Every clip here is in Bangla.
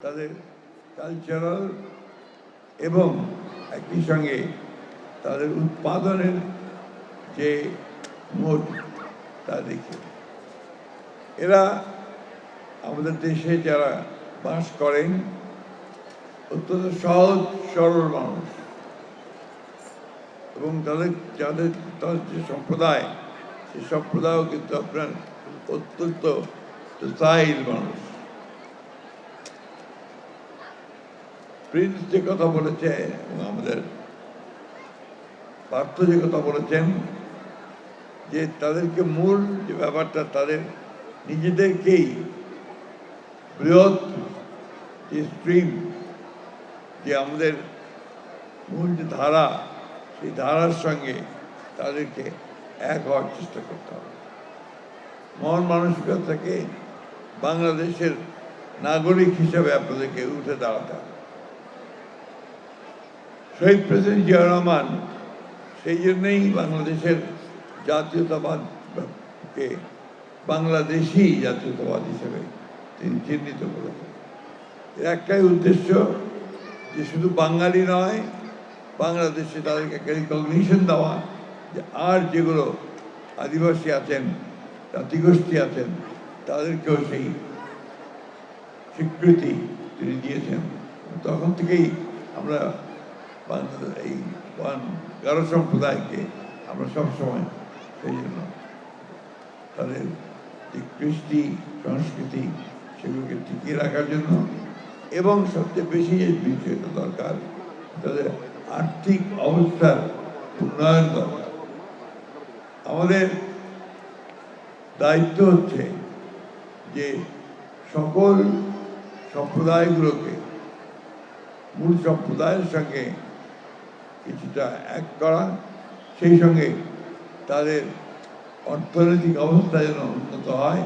তাদের কালচারাল এবং একই সঙ্গে তাদের উৎপাদনের যে মোট তা দেখি। এরা আমাদের দেশে যারা বাস করেন, অত্যন্ত সহজ, সরল মানুষ। এবং তাদের, যাদের, তাদের যে সম্প্রদায়, সে সম্প্রদায়ও কিন্তু আপনার অত্যন্ত স্টাইল মানুষ। প্রিন্স যে কথা বলেছে আমাদের পার্থ যে কথা বলেছেন, যে তাদেরকে মূল যে ব্যাপারটা, তাদের নিজেদেরকেই বৃহৎ যে স্ট্রিম যে আমাদের মূল যে ধারা, সেই ধারার সঙ্গে তাদেরকে এক হওয়ার চেষ্টা করতে হবে। মহান মানসিকতাকে বাংলাদেশের নাগরিক হিসাবে আপনাদেরকে উঠে দাঁড়াতে হবে। শহীদ প্রেসিডেন্ট জিয়া রহমান সেই জন্যই বাংলাদেশের জাতীয়তাবাদকে বাংলাদেশি জাতীয়তাবাদ হিসেবে তিনি চিহ্নিত করেছেন এর একটাই উদ্দেশ্য যে শুধু বাঙালি নয় বাংলাদেশে তাদেরকে একটা রিকগনিশন দেওয়া যে আর যেগুলো আদিবাসী আছেন জাতিগোষ্ঠী আছেন তাদেরকেও সেই স্বীকৃতি তিনি দিয়েছেন তখন থেকেই আমরা এই গারো সম্প্রদায়কে আমরা সবসময় সেই জন্য তাদের যে কৃষ্টি, সংস্কৃতি, সেগুলোকে টিকিয়ে রাখার জন্য এবং সবচেয়ে বেশি যে বিষয়টা দরকার, তাদের আর্থিক অবস্থার উন্নয়ন দরকার। আমাদের দায়িত্ব হচ্ছে যে সকল সম্প্রদায়গুলোকে, মূল সম্প্রদায়ের সঙ্গে কিছুটা এক করা, সেই সঙ্গে তাদের অর্থনৈতিক অবস্থা যেন উন্নত হয়,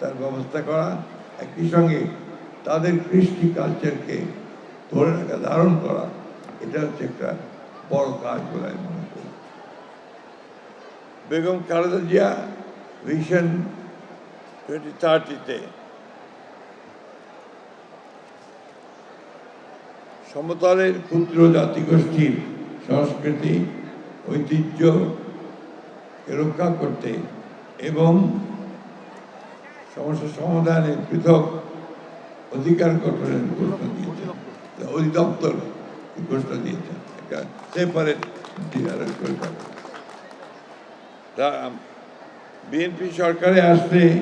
তার ব্যবস্থা করা, একই সঙ্গে তাদের কৃষ্টি কালচারকে ধরে রাখা, ধারণ করা, এটা হচ্ছে একটা বড় কাজ বলে আমি মনে করি। বেগম খালেদা জিয়া ভিশন টোয়েন্টি থার্টিতে সমতলের ক্ষুদ্র জাতিগোষ্ঠীর সংস্কৃতি, ঐতিহ্য রক্ষা করতে এবং সমস্যা সমাধানে পৃথক অধিকার গঠনের ঘোষণা দিয়েছেন। অধিদপ্তর ঘোষণা দিয়েছেন? একটা সেপারেট বিএনপি সরকারে আসলে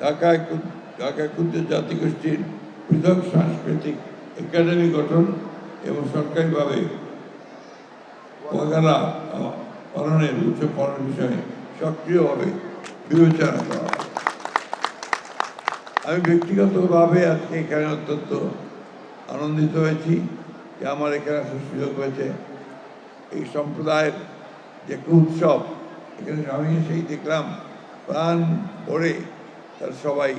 ঢাকায় ক্ষুদ- ক্ষুদ্র জাতিগোষ্ঠীর পৃথক সাংস্কৃতিক একাডেমি গঠন এবং সরকারিভাবে ওয়াগালা পালনের উচ্চ বিষয়ে সক্রিয়ভাবে বিবেচনা করা আমি ব্যক্তিগতভাবে আজকে এখানে অত্যন্ত আনন্দিত হয়েছি যে আমার এখানে আসার সুযোগ হয়েছে। এই সম্প্রদায়ের যে উৎসব, এখানে আমি সেই দেখলাম, প্রাণ ভরে তার সবাই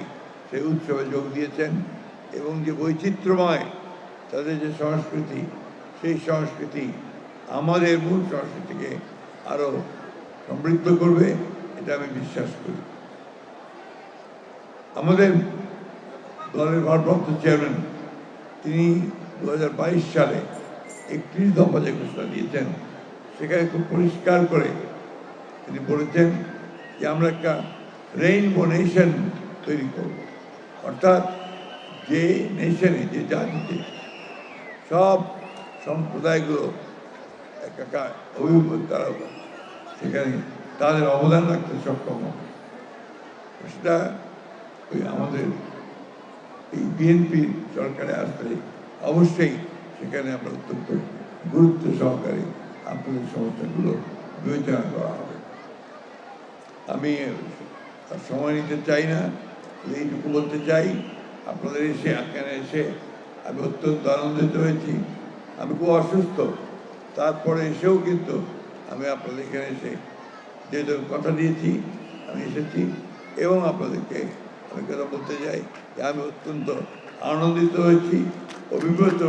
সেই উৎসবে যোগ দিয়েছেন এবং যে বৈচিত্র্যময় তাদের যে সংস্কৃতি, সেই সংস্কৃতি আমাদের মূল সংস্কৃতিকে আরও সমৃদ্ধ করবে, এটা আমি বিশ্বাস করি। আমাদের দলের ভারপ্রাপ্ত চেয়ারম্যান, তিনি দু হাজার বাইশ সালে একত্রিশ দফা যে ঘোষণা দিয়েছেন। সেখানে খুব পরিষ্কার করে তিনি বলেছেন যে, আমরা একটা রেইনবো নেশন তৈরি করব। অর্থাৎ যে নেশনে যে জাতিতে সব সম্প্রদায়গুলো একটা অভিভূত তারা সেখানে তাদের অবদান রাখতে সক্ষম সেটা ওই আমাদের এই বিএনপি সরকারে আসলে অবশ্যই সেখানে আমরা অত্যন্ত গুরুত্ব সহকারে আপনাদের সমস্যাগুলো বিবেচনা করা হবে। আমি সময় নিতে চাই না এইটুকু বলতে চাই, আপনাদের এসে, এখানে এসে আমি অত্যন্ত আনন্দিত হয়েছি। আমি খুব অসুস্থ। তারপরে এসেও কিন্তু আমি আপনাদের এখানে এসে যে কথা দিয়েছি, আমি এসেছি এবং আপনাদেরকে আমি কথা বলতে চাই যে আমি অত্যন্ত আনন্দিত হয়েছি, অভিভূত